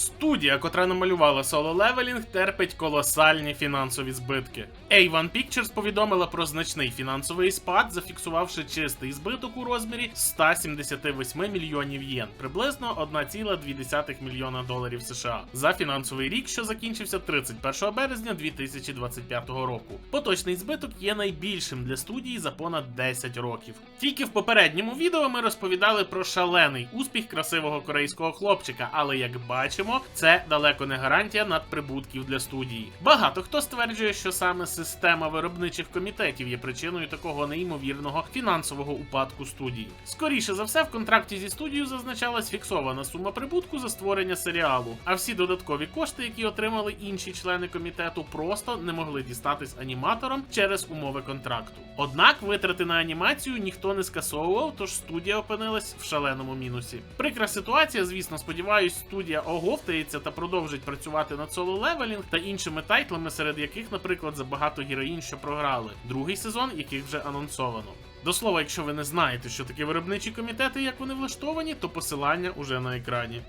Студія, котра намалювала соло левелінг, терпить колосальні фінансові збитки. A1 Pictures повідомила про значний фінансовий спад, зафіксувавши чистий збиток у розмірі 178 мільйонів єн, приблизно 1,2 мільйона доларів США за фінансовий рік, що закінчився 31 березня 2025 року. Поточний збиток є найбільшим для студії за понад 10 років. Тільки в попередньому відео ми розповідали про шалений успіх красивого корейського хлопчика, але як бачимо, це далеко не гарантія надприбутків для студії. Багато хто стверджує, що саме система виробничих комітетів є причиною такого неймовірного фінансового упадку студії. Скоріше за все, в контракті зі студією зазначалась фіксована сума прибутку за створення серіалу, а всі додаткові кошти, які отримали інші члени комітету, просто не могли дістатись аніматорам через умови контракту. Однак витрати на анімацію ніхто не скасовував, тож студія опинилась в шаленому мінусі. Прикра ситуація, звісно, сподіваюсь, студія оговтається та продовжить працювати над соло левелінг та іншими тайтлами, серед яких, наприклад, забагато героїн, що програли, другий сезон, яких вже анонсовано. До слова, якщо ви не знаєте, що таке виробничі комітети як вони влаштовані, то посилання уже на екрані.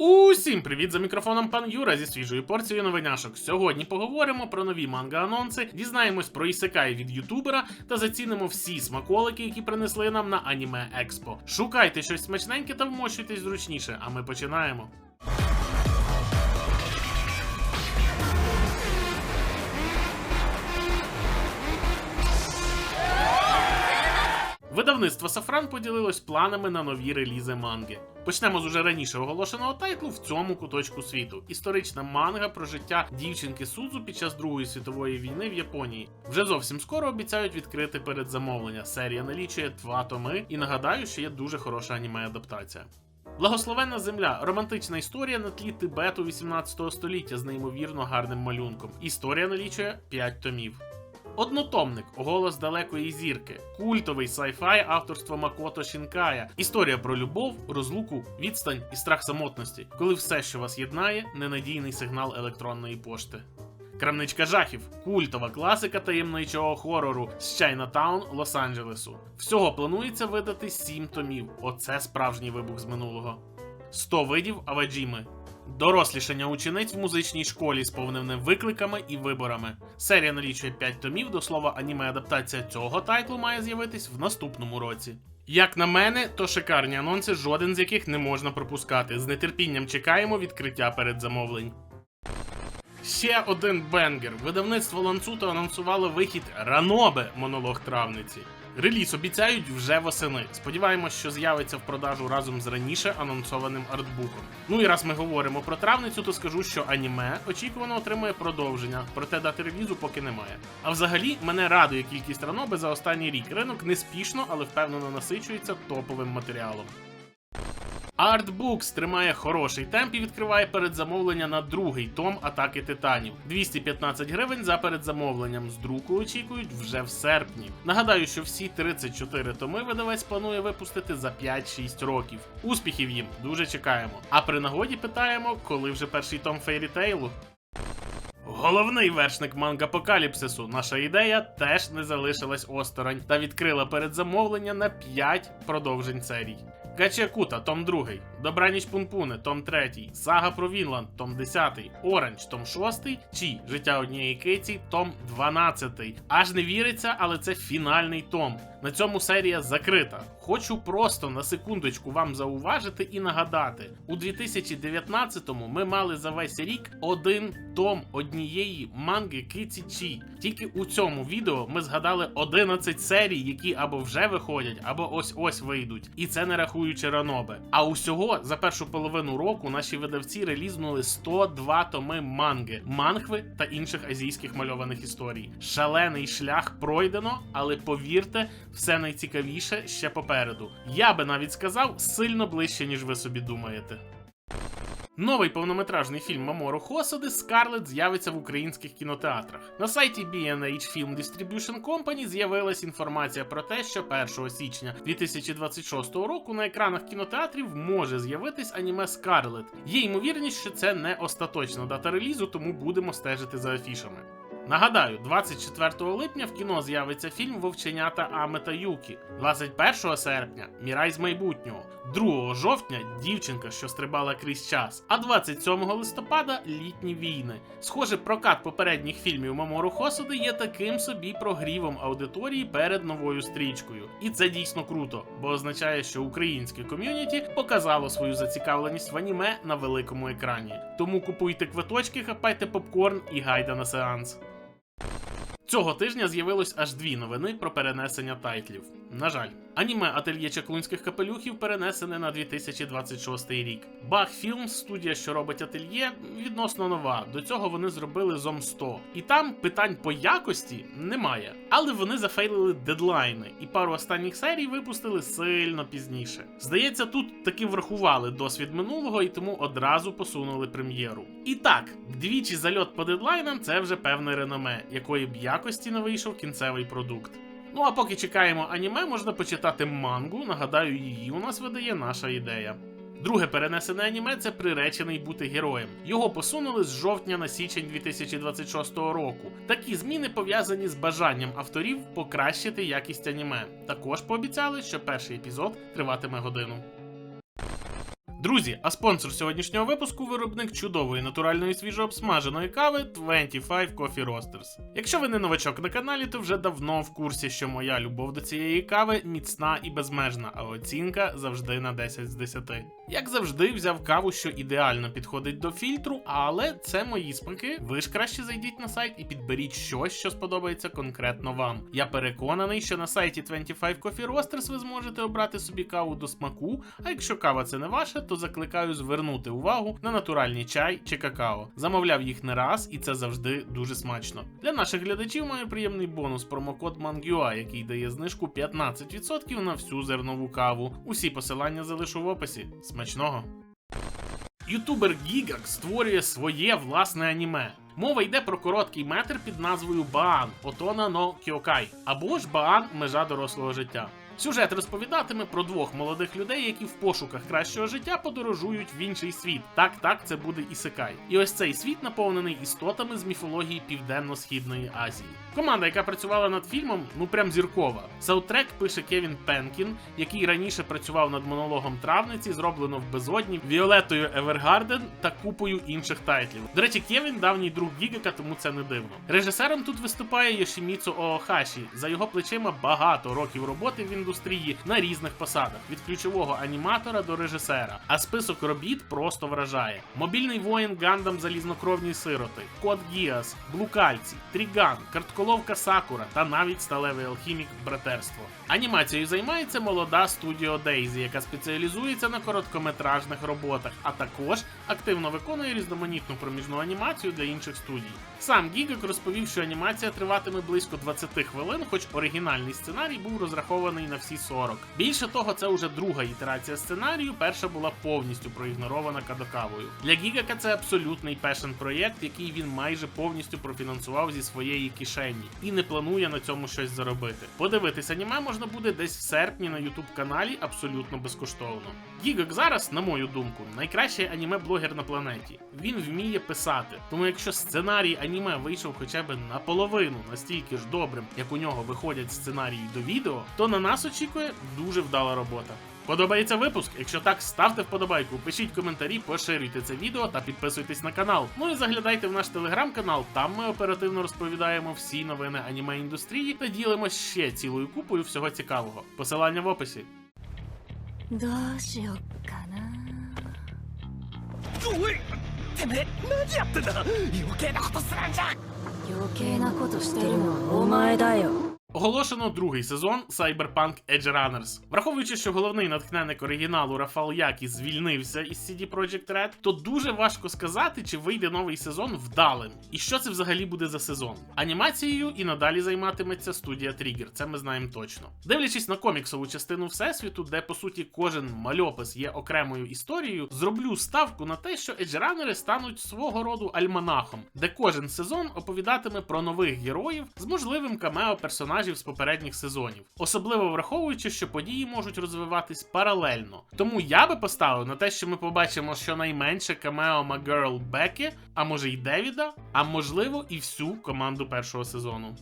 Усім привіт за мікрофоном пан Юра зі свіжою порцією новиняшок. Сьогодні поговоримо про нові манга-анонси, дізнаємось про ісекай від ютубера та зацінимо всі смаколики, які принесли нам на аніме Експо. Шукайте щось смачненьке та вмощуйтесь зручніше, а ми починаємо. Видавництво Сафран поділилось планами на нові релізи манги. Почнемо з уже раніше оголошеного тайтлу в цьому куточку світу. Історична манга про життя дівчинки Судзу під час Другої світової війни в Японії. Вже зовсім скоро обіцяють відкрити передзамовлення. Серія налічує два томи, і нагадаю, що є дуже хороша аніме-адаптація. Благословенна земля романтична історія на тлі Тибету 18 століття з неймовірно гарним малюнком. Історія налічує 5 томів. Однотомник голос далекої зірки, культовий сайфай авторства Макото Шінкая, історія про любов, розлуку, відстань і страх самотності, коли все, що вас єднає, ненадійний сигнал електронної пошти. Крамничка жахів, культова класика таємничого хорору з Чайнатаун Лос-Анджелесу. Всього планується видати 7 томів. Оце справжній вибух з минулого. 100 видів аваджіми. Дорослішання учениць в музичній школі з викликами і виборами. Серія налічує 5 томів, до слова, аніме-адаптація цього тайтлу має з'явитись в наступному році. Як на мене, то шикарні анонси, жоден з яких не можна пропускати. З нетерпінням чекаємо відкриття передзамовлень. Ще один бенгер. Видавництво Ланцуто анонсувало вихід Ранобе монолог травниці. Реліз обіцяють вже восени. Сподіваємось, що з'явиться в продажу разом з раніше анонсованим артбуком. Ну і раз ми говоримо про травницю, то скажу, що аніме очікувано отримує продовження, проте дати релізу поки немає. А взагалі мене радує кількість раноби за останній рік. Ринок неспішно, але впевнено насичується топовим матеріалом. Artbooks тримає хороший темп і відкриває передзамовлення на другий том атаки титанів. 215 гривень за передзамовленням. З друку очікують вже в серпні. Нагадаю, що всі 34 томи видавець планує випустити за 5-6 років. Успіхів їм дуже чекаємо. А при нагоді питаємо, коли вже перший том Фейрітейлу. Головний вершник мангапокаліпсису, наша ідея теж не залишилась осторонь та відкрила передзамовлення на 5 продовжень серій. Гачакута, том 2, Добраніч Пунпуне, том 3, Сага про Вінланд, том 10, Оранж, том 6, Чі, Життя однієї киці, том 12. Аж не віриться, але це фінальний том. На цьому серія закрита. Хочу просто на секундочку вам зауважити і нагадати: у 2019-му ми мали за весь рік один том однієї манги Киці Чі. Тільки у цьому відео ми згадали 11 серій, які або вже виходять, або ось ось вийдуть. І це не рахуючи Ранобе. А усього за першу половину року наші видавці релізнули 102 томи манги, мангви та інших азійських мальованих історій. Шалений шлях пройдено, але повірте, все найцікавіше ще попереду. Я би навіть сказав сильно ближче, ніж ви собі думаєте. Новий повнометражний фільм Мамору Хосоди Скарлет з'явиться в українських кінотеатрах. На сайті B&H Film Distribution Company з'явилась інформація про те, що 1 січня 2026 року на екранах кінотеатрів може з'явитись аніме Скарлет. Є ймовірність, що це не остаточна дата релізу, тому будемо стежити за афішами. Нагадаю, 24 липня в кіно з'явиться фільм Вовченята Аме та Юкі, 21 серпня Мірай з майбутнього, 2 жовтня дівчинка, що стрибала крізь час, а 27 листопада літні війни. Схоже, прокат попередніх фільмів Мамору Хосуди є таким собі прогрівом аудиторії перед новою стрічкою. І це дійсно круто, бо означає, що українське ком'юніті показало свою зацікавленість в аніме на великому екрані. Тому купуйте квиточки, хапайте попкорн і гайда на сеанс. Цього тижня з'явилось аж дві новини про перенесення тайтлів. На жаль, аніме ательє чаклунських капелюхів перенесене на 2026 рік. Бах Films, студія, що робить ательє, відносно нова. До цього вони зробили Зом 100. І там питань по якості немає. Але вони зафейлили дедлайни, і пару останніх серій випустили сильно пізніше. Здається, тут таки врахували досвід минулого і тому одразу посунули прем'єру. І так, двічі зальот по дедлайнам це вже певне реноме, якої б якості не вийшов кінцевий продукт. Ну а поки чекаємо аніме, можна почитати мангу. Нагадаю, її у нас видає наша ідея. Друге перенесене аніме це приречений бути героєм. Його посунули з жовтня на січень 2026 року. Такі зміни пов'язані з бажанням авторів покращити якість аніме. Також пообіцяли, що перший епізод триватиме годину. Друзі, а спонсор сьогоднішнього випуску виробник чудової натуральної свіжообсмаженої кави 25 Coffee Roasters. Якщо ви не новачок на каналі, то вже давно в курсі, що моя любов до цієї кави міцна і безмежна, а оцінка завжди на 10 з 10. Як завжди, взяв каву, що ідеально підходить до фільтру, але це мої смаки. Ви ж краще зайдіть на сайт і підберіть щось, що сподобається конкретно вам. Я переконаний, що на сайті 25 Coffee Roasters ви зможете обрати собі каву до смаку. А якщо кава це не ваша, то закликаю звернути увагу на натуральний чай чи какао. Замовляв їх не раз, і це завжди дуже смачно. Для наших глядачів маю приємний бонус промокод MANGUA, який дає знижку 15% на всю зернову каву. Усі посилання залишу в описі. Смачного! Ютубер Гігак створює своє власне аніме. Мова йде про короткий метр під назвою Баан Отона но Кіокай або ж Баан Межа дорослого життя. Сюжет розповідатиме про двох молодих людей, які в пошуках кращого життя подорожують в інший світ. Так, так, це буде Ісикай. І ось цей світ наповнений істотами з міфології Південно-Східної Азії. Команда, яка працювала над фільмом, ну прям зіркова. Саутрек пише Кевін Пенкін, який раніше працював над монологом травниці, зроблено в безодні, Віолетою Евергарден та купою інших тайтлів. До речі, Кевін давній друг Гігека, тому це не дивно. Режисером тут виступає Йошіміцу Оохаші. За його плечима багато років роботи в індустрії на різних посадах, від ключового аніматора до режисера. А список робіт просто вражає: мобільний воїн Гандам Залізнокровні сироти, Код Гіас, Блукальці, Тріган, Картколовка Сакура та навіть сталевий алхімік Братерство. Анімацією займається молода студіо Дейзі, яка спеціалізується на короткометражних роботах, а також активно виконує різноманітну проміжну анімацію для інших студій. Сам Гігак розповів, що анімація триватиме близько 20 хвилин, хоч оригінальний сценарій був розрахований на всі 40. Більше того, це вже друга ітерація сценарію. Перша була повністю проігнорована Кадокавою. Для Гігака це абсолютний пешен проєкт, який він майже повністю профінансував зі своєї кишені і не планує на цьому щось заробити. Подивитись аніме можна буде десь в серпні на ютуб каналі абсолютно безкоштовно. Гігак зараз, на мою думку, найкращий аніме-блогер на планеті. Він вміє писати. Тому якщо сценарій аніме вийшов хоча б наполовину настільки ж добрим, як у нього виходять сценарії до відео, то на нас очікує дуже вдала робота. Подобається випуск? Якщо так, ставте вподобайку, пишіть коментарі, поширюйте це відео та підписуйтесь на канал. Ну і заглядайте в наш телеграм-канал. Там ми оперативно розповідаємо всі новини аніме індустрії та ділимось ще цілою купою всього цікавого. Посилання в описі. Оголошено другий сезон Cyberpunk Edge Runners. Враховуючи, що головний натхненник оригіналу Рафал Які звільнився із CD Projekt Red, то дуже важко сказати, чи вийде новий сезон вдалим. І що це взагалі буде за сезон. Анімацією і надалі займатиметься студія Trigger, це ми знаємо точно. Дивлячись на коміксову частину Всесвіту, де по суті кожен мальопис є окремою історією, зроблю ставку на те, що еджранери стануть свого роду альманахом, де кожен сезон оповідатиме про нових героїв з можливим камео персонажів персонажів з попередніх сезонів, особливо враховуючи, що події можуть розвиватись паралельно. Тому я би поставив на те, що ми побачимо щонайменше камео Магерл Бекі, а може й Девіда, а можливо і всю команду першого сезону.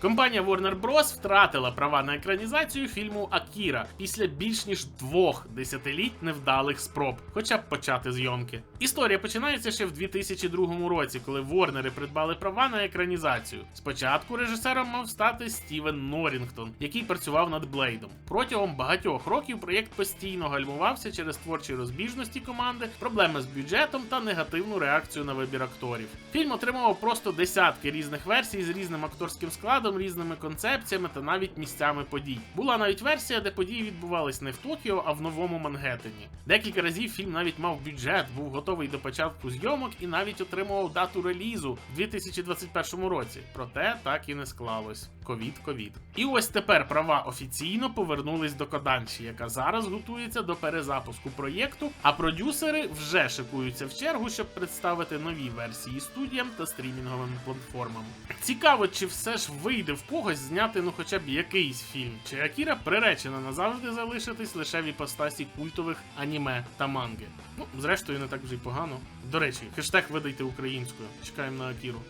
Компанія Warner Bros. втратила права на екранізацію фільму Акіра після більш ніж двох десятиліть невдалих спроб, хоча б почати зйомки. Історія починається ще в 2002 році, коли Ворнери придбали права на екранізацію. Спочатку режисером мав стати Стівен Норрінгтон, який працював над Блейдом. Протягом багатьох років проєкт постійно гальмувався через творчі розбіжності команди, проблеми з бюджетом та негативну реакцію на вибір акторів. Фільм отримував просто десятки різних версій з різним акторським складом, різними концепціями та навіть місцями подій. Була навіть версія, де події відбувались не в Токіо, а в новому Мангеттені. Декілька разів фільм навіть мав бюджет, був готовий до початку зйомок і навіть отримував дату релізу в 2021 році. Проте так і не склалось. Ковід, ковід. І ось тепер права офіційно повернулись до Коданші, яка зараз готується до перезапуску проєкту, а продюсери вже шикуються в чергу, щоб представити нові версії студіям та стрімінговим платформам. Цікаво, чи все ж вийде в когось зняти ну хоча б якийсь фільм, чи Акіра приречена назавжди залишитись лише в іпостасі культових аніме та манги. Ну, зрештою, не так вже й погано. До речі, хештег видайте українською. Чекаємо на Акіру.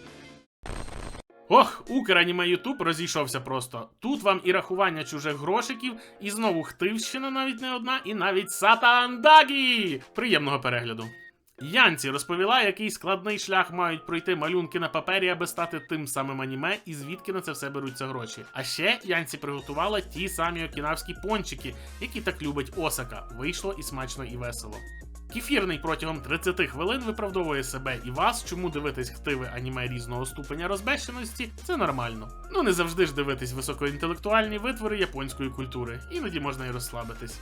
Ох, Украніме Ютуб розійшовся просто. Тут вам і рахування чужих грошиків, і знову хтивщина навіть не одна, і навіть Сатандагі! Приємного перегляду. Янці розповіла, який складний шлях мають пройти малюнки на папері, аби стати тим самим аніме, і звідки на це все беруться гроші. А ще Янці приготувала ті самі окінавські пончики, які так любить Осака. Вийшло і смачно, і весело. Кефірний протягом 30 хвилин виправдовує себе і вас, чому дивитись хтиве аніме різного ступеня розбещеності це нормально. Ну не завжди ж дивитись високоінтелектуальні витвори японської культури, іноді можна і розслабитись.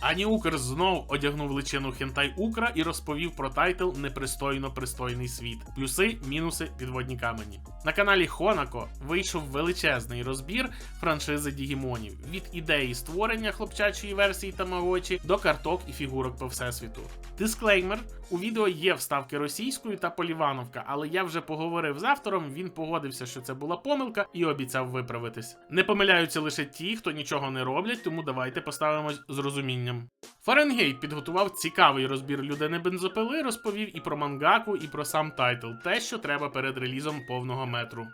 Ані Укр знов одягнув личину Хентай Укра і розповів про тайтл Непристойно пристойний світ. Плюси, мінуси, підводні камені. На каналі Хонако вийшов величезний розбір франшизи Дігімонів від ідеї створення хлопчачої версії Тамагочі до карток і фігурок по всесвіту. Дисклеймер: у відео є вставки російською та полівановка, але я вже поговорив з автором. Він погодився, що це була помилка, і обіцяв виправитись. Не помиляються лише ті, хто нічого не роблять, тому давайте поставимось з розумінням. Фаренгейт підготував цікавий розбір людини бензопили, розповів і про мангаку, і про сам тайтл, те, що треба перед релізом повного метру.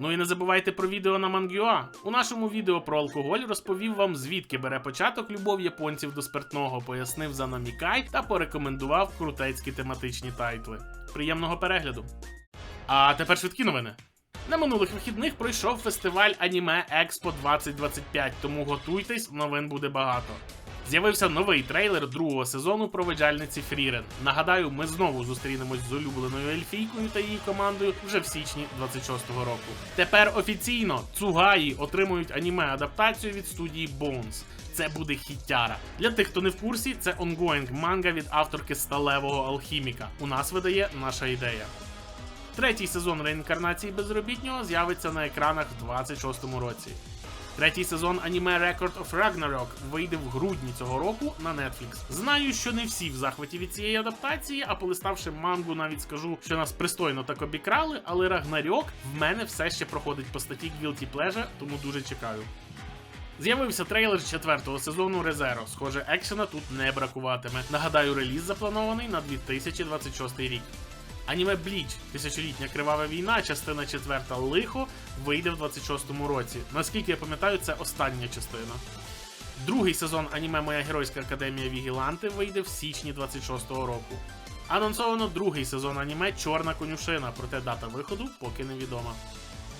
Ну і не забувайте про відео на Мангюа. У нашому відео про алкоголь розповів вам, звідки бере початок любов японців до спиртного, пояснив за намікай та порекомендував крутецькі тематичні тайтли. Приємного перегляду! А тепер швидкі новини. На минулих вихідних пройшов фестиваль Аніме Експо 2025, тому готуйтесь, новин буде багато. З'явився новий трейлер другого сезону проведжальниці Фрірен. Нагадаю, ми знову зустрінемось з улюбленою ельфійкою та її командою вже в січні 26-го року. Тепер офіційно Цугаї отримують аніме-адаптацію від студії Bones. Це буде хіттяра. Для тих, хто не в курсі, це онгоїнг манга від авторки сталевого алхіміка. У нас видає наша ідея. Третій сезон реінкарнації безробітнього з'явиться на екранах в 26-му році. Третій сезон аніме Record of Ragnarok вийде в грудні цього року на Netflix. Знаю, що не всі в захваті від цієї адаптації, а полиставши мангу, навіть скажу, що нас пристойно так обікрали, але Ragnarok в мене все ще проходить по статті Guilty Pleasure, тому дуже чекаю. З'явився трейлер четвертого сезону Резеро. Схоже, екшена тут не бракуватиме. Нагадаю, реліз запланований на 2026 рік. Аніме Бліч, тисячолітня кривава війна, частина 4 лихо вийде в 26-му році. Наскільки я пам'ятаю, це остання частина. Другий сезон аніме Моя геройська академія Вігіланти вийде в січні 26-го року. Анонсовано другий сезон аніме Чорна конюшина, проте дата виходу поки невідома.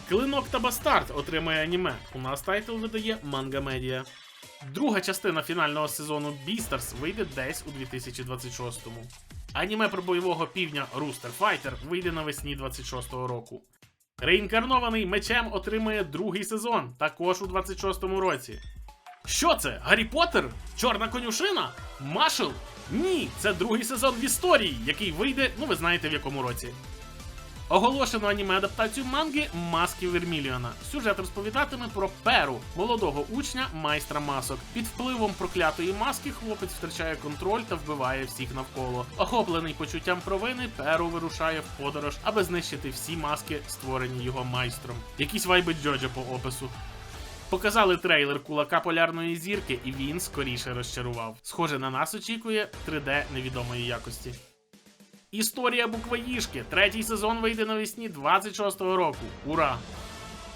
Клинок та Бастард отримує аніме. У нас тайтл видає Манга Медіа. Друга частина фінального сезону Beastars вийде десь у 2026-му. Аніме про бойового півня Rooster Fighter вийде навесні 26-го року. Реінкарнований мечем отримує другий сезон, також у 26-му році. Що це? Гаррі Поттер? Чорна конюшина? Машел? Ні, це другий сезон в історії, який вийде, ну ви знаєте в якому році. Оголошено аніме-адаптацію манги Маски Верміліона. Сюжет розповідатиме про перу, молодого учня майстра масок. Під впливом проклятої маски хлопець втрачає контроль та вбиває всіх навколо. Охоплений почуттям провини, перу вирушає в подорож, аби знищити всі маски, створені його майстром. Якісь вайби Джоджо по опису. Показали трейлер кулака полярної зірки, і він скоріше розчарував. Схоже, на нас очікує 3D невідомої якості. Історія буквоїжки. Третій сезон вийде навесні 26-го року. Ура!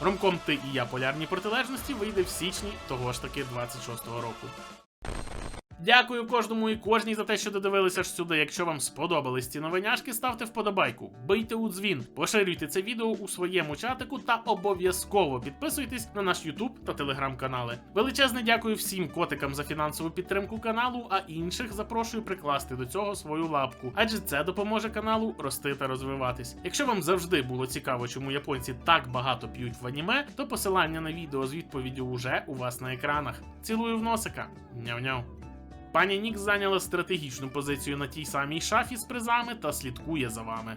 Ромком Ти і я полярні протилежності вийде в січні того ж таки 26-го року. Дякую кожному і кожній за те, що додивилися аж сюди. Якщо вам сподобались ці новиняшки, ставте вподобайку, бийте у дзвін, поширюйте це відео у своєму чатику та обов'язково підписуйтесь на наш YouTube та Telegram канали. Величезне дякую всім котикам за фінансову підтримку каналу, а інших запрошую прикласти до цього свою лапку, адже це допоможе каналу рости та розвиватись. Якщо вам завжди було цікаво, чому японці так багато п'ють в аніме, то посилання на відео з відповіддю уже у вас на екранах. Цілую в носика. Няв-няв. Пані Нік зайняла стратегічну позицію на тій самій шафі з призами та слідкує за вами.